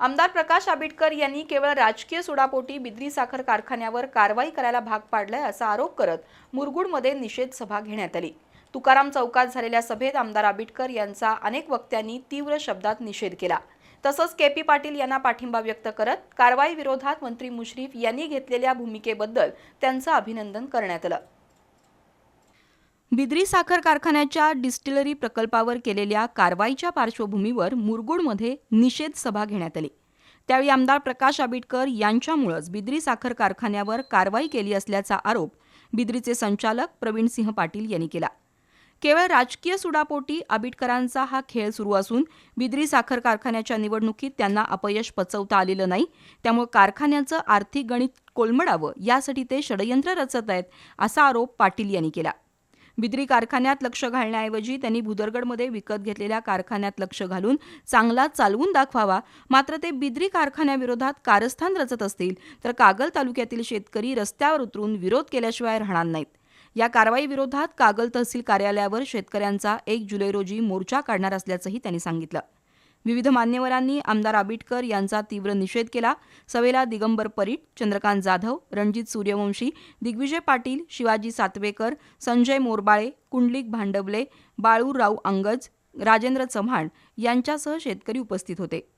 आमदार प्रकाश आंबेडकर यांनी केवळ राजकीय सुडापोटी बिद्री साखर कारखान्यावर कारवाई करायला भाग पाडलाय असा आरोप करत मुरगुडमध्ये निषेध सभा घेण्यात आली. तुकाराम चौकात झालेल्या सभेत आमदार आंबेडकर यांचा अनेक वक्त्यांनी तीव्र शब्दात निषेध केला. तसंच के पी पाटील यांना पाठिंबा व्यक्त करत कारवाई विरोधात मंत्री मुश्रीफ यांनी घेतलेल्या भूमिकेबद्दल त्यांचं अभिनंदन करण्यात आलं. बिद्री साखर कारखान्याच्या डिस्टिलरी प्रकल्पावर केलेल्या कारवाईच्या पार्श्वभूमीवर मुरगुडमध्ये निषेध सभा घेण्यात आली. त्यावेळी आमदार प्रकाश आंबेडकर यांच्यामुळंच बिद्री साखर कारखान्यावर कारवाई केली असल्याचा आरोप बिद्रीचे संचालक प्रवीण सिंह पाटील यांनी केला. केवळ राजकीय सुडापोटी आबिटकरांचा हा खेळ सुरू असून बिद्री साखर कारखान्याच्या निवडणुकीत त्यांना अपयश पचवता आलेलं नाही त्यामुळे कारखान्याचं आर्थिक गणित कोलमडावं यासाठी ते षडयंत्र रचत आहेत असा आरोप पाटील यांनी केला. बिद्री कारखान्यात लक्ष घालण्याऐवजी त्यांनी भुदरगडमध्ये विकत घेतलेल्या कारखान्यात लक्ष घालून चांगला चालवून दाखवावा. मात्र ते बिद्री कारखान्याविरोधात कारस्थान रचत असतील तर कागल तालुक्यातील शेतकरी रस्त्यावर उतरून विरोध केल्याशिवाय राहणार नाहीत. या कारवाई विरोधात कागल तहसील कार्यालयावर शेतकऱ्यांचा एक जुलै रोजी मोर्चा काढणार असल्याचंही त्यांनी सांगितलं. विविध मान्यवरांनी आमदार आबिटकर यांचा तीव्र निषेध केला. सवेला दिगंबर परीट चंद्रकांत जाधव रणजित सूर्यवंशी दिग्विजय पाटील शिवाजी सातवेकर संजय मोरबाळे कुंडलिक भांडवले बाळूराव अंगज राजेंद्र चव्हाण यांच्यासह शेतकरी उपस्थित होते.